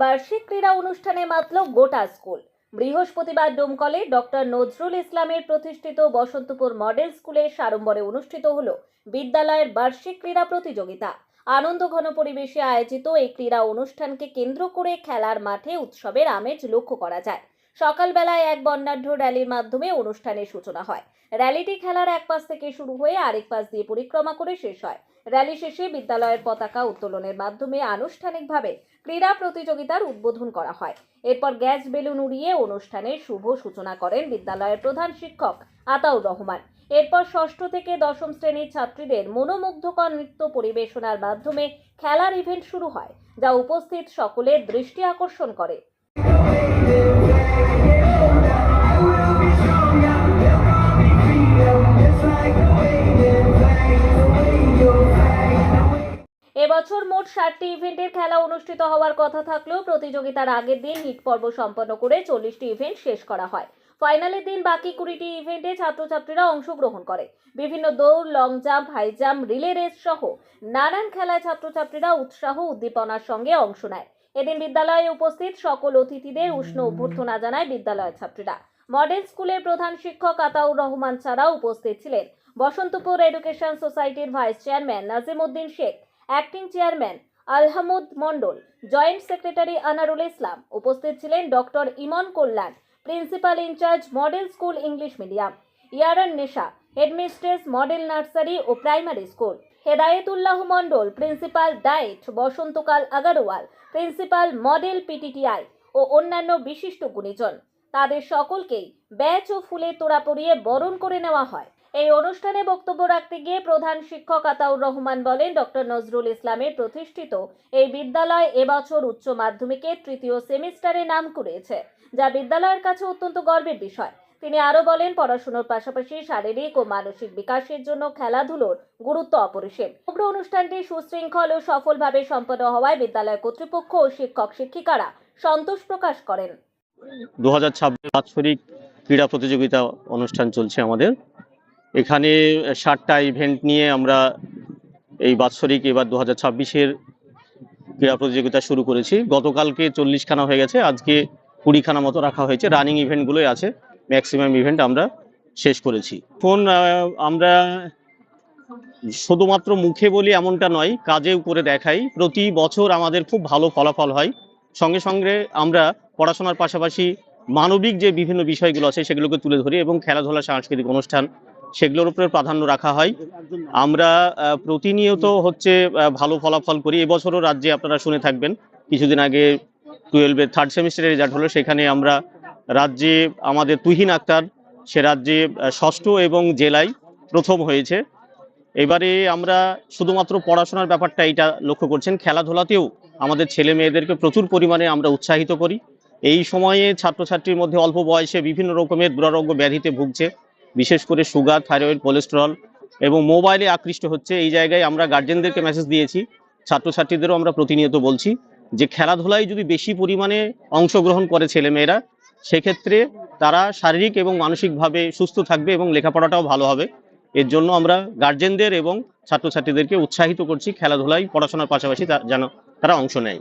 বার্ষিক ক্রীড়া অনুষ্ঠানে মাতল গোটা স্কুল। বৃহস্পতিবার ডোমকলে ডক্টর নজরুল ইসলামের প্রতিষ্ঠিত বসন্তপুর মডেল স্কুলে সারম্বরে অনুষ্ঠিত হল বিদ্যালয়ের বার্ষিক ক্রীড়া প্রতিযোগিতা। আনন্দ ঘন পরিবেশে আয়োজিত এই ক্রীড়া অনুষ্ঠানকে কেন্দ্র করে খেলার মাঠে উৎসবের আমেজ লক্ষ্য করা যায়। সকালবেলায় এক বর্ণাঢ্য র্যালির মাধ্যমে অনুষ্ঠানের সূচনা হয়। র্যালিটি খেলার এক পাশ থেকে শুরু হয়ে আরেক পাশ দিয়ে পরিক্রমা করে শেষ হয়। র্যালি শেষে বিদ্যালয়ের পতাকা উত্তোলনের মাধ্যমে আনুষ্ঠানিকভাবে ক্রীড়া প্রতিযোগিতার উদ্বোধন করা হয়। এরপর গ্যাস বেলুন উড়িয়ে অনুষ্ঠানের শুভ সূচনা করেন বিদ্যালয়ের প্রধান শিক্ষক আতাউর রহমান। এরপর ষষ্ঠ থেকে দশম শ্রেণির ছাত্রীদের মনোমুগ্ধকর নৃত্য পরিবেশনার মাধ্যমে খেলার ইভেন্ট শুরু হয়, যা উপস্থিত সকলের দৃষ্টি আকর্ষণ করে। এবছর মোট ষাটটি ইভেন্টের খেলা অনুষ্ঠিত হওয়ার কথা থাকলেও প্রতিযোগিতার আগের দিন হিট পর্ব সম্পন্ন করে চল্লিশটি ইভেন্ট শেষ করা হয়। ফাইনালের দিন বাকি কুড়িটি ইভেন্টে ছাত্রছাত্রীরা অংশগ্রহণ করে। বিভিন্ন দৌড়, long jump, high jump, relay race সহ নানান খেলায় ছাত্রছাত্রীরা উৎসাহ, উদ্দীপনার সঙ্গে অংশ নেয়। এদিন বিদ্যালয়ে উপস্থিত সকল অতিথিদের উষ্ণ অভ্যর্থনা জানায় বিদ্যালয়ের ছাত্রীরা। মডেল স্কুলের প্রধান শিক্ষক আতাউর রহমান ছাড়াও উপস্থিত ছিলেন। বসন্তপুর এডুকেশন সোসাইটির vice chairman Nazim Uddin Sheikh acting chairman Alhamud Mondal, joint secretary Anarul Islam, উপস্থিত ছিলেন doctor Imon Kalyan, principal incharge model school English medium, ইয়ারান নেশা, হেডমিস্ট্রেস, মডেল নার্সারি ও primary school. Hedayetullah Mondal, principal DIET, বসন্তকাল Agarwal, principal model PTTI ও অন্যান্য বিশিষ্ট গুণীজন। তাদের সকলকেই batch ও ফুলে তোড়া পরিয়ে বরণ করে নেওয়া হয়। এই অনুষ্ঠানে বক্তব্য রাখতে গিয়ে প্রধান শিক্ষক আতাউর রহমান বলেন, ডক্টর নজরুল ইসলামের প্রতিষ্ঠিত এই বিদ্যালয় এবছর উচ্চ মাধ্যমিকে তৃতীয় সেমিস্টারে নাম করেছে, যা বিদ্যালয়ের কাছে অত্যন্ত গর্বের বিষয়। তিনি আরও বলেন, পড়াশোনার পাশাপাশি শারীরিক ও মানসিক বিকাশের জন্য খেলাধুলোর গুরুত্ব অপরিসীম। সমগ্র অনুষ্ঠানটি সুশৃঙ্খল ও সফলভাবে সম্পন্ন হওয়ায় বিদ্যালয় কর্তৃপক্ষ ও শিক্ষক শিক্ষিকারা সন্তোষ প্রকাশ করেন। দু হাজার ছাব্বিশ বাৎসরিক ক্রীড়া প্রতিযোগিতা অনুষ্ঠান চলছে আমাদের। এখানে ষাটটা ইভেন্ট নিয়ে আমরা এই বাৎসরিক এবার দু হাজার ছাব্বিশের ক্রীড়া প্রতিযোগিতা শুরু করেছি। গতকালকে চল্লিশখানা হয়ে গেছে, আজকে কুড়িখানা মতো রাখা হয়েছে। রানিং ইভেন্টগুলোই আছে ম্যাক্সিমাম ইভেন্ট আমরা শেষ করেছি। ফোন আমরা শুধুমাত্র মুখে বলি এমনটা নয়, কাজেও করে দেখাই। প্রতি বছর আমাদের খুব ভালো ফলাফল হয়। সঙ্গে সঙ্গে আমরা পড়াশোনার পাশাপাশি মানবিক যে বিভিন্ন বিষয়গুলো আছে, সেগুলোকে তুলে ধরি এবং খেলাধুলা, সাংস্কৃতিক অনুষ্ঠান সেগুলোর উপরে প্রাধান্য রাখা হয়। আমরা প্রতিনিয়ত হচ্ছে ভালো ফলাফল করি। এবছরও রাজ্যে আপনারা শুনে থাকবেন। কিছুদিন আগে টুয়েলভের থার্ড সেমিস্টারের রেজাল্ট হলো। সেখানে আমরা রাজ্যে আমাদের তুহিন আক্তার, সে রাজ্যে ষষ্ঠ এবং জেলায় প্রথম হয়েছে। এবারে আমরা শুধুমাত্র পড়াশোনার ব্যাপারটা এটা লক্ষ্য করছেন। খেলাধুলাতেও আমাদের ছেলে মেয়েদেরকে প্রচুর পরিমাণে আমরা উৎসাহিত করি। এই সময়ে ছাত্রছাত্রীর মধ্যে অল্প বয়সে বিভিন্ন রকমের দুরারোগ্য ব্যাধিতে ভুগছে। বিশেষ করে সুগার, থাইরয়েড, কোলেস্টেরল এবং মোবাইলে আকৃষ্ট হচ্ছে এই জায়গায় আমরা গার্জেনদেরকে মেসেজ দিয়েছি, ছাত্রছাত্রীদেরও আমরা প্রতিনিয়ত বলছি যে খেলাধুলায় যদি বেশি পরিমাণে অংশগ্রহণ করে ছেলেমেয়েরা, সেক্ষেত্রে তারা শারীরিক এবং মানসিকভাবে সুস্থ থাকবে এবং লেখাপড়াটাও ভালো হবে। এর জন্য আমরা গার্জেনদের এবং ছাত্রছাত্রীদেরকে উৎসাহিত করছি খেলাধুলায়, পড়াশোনার পাশাপাশি যেন তারা অংশ নেয়।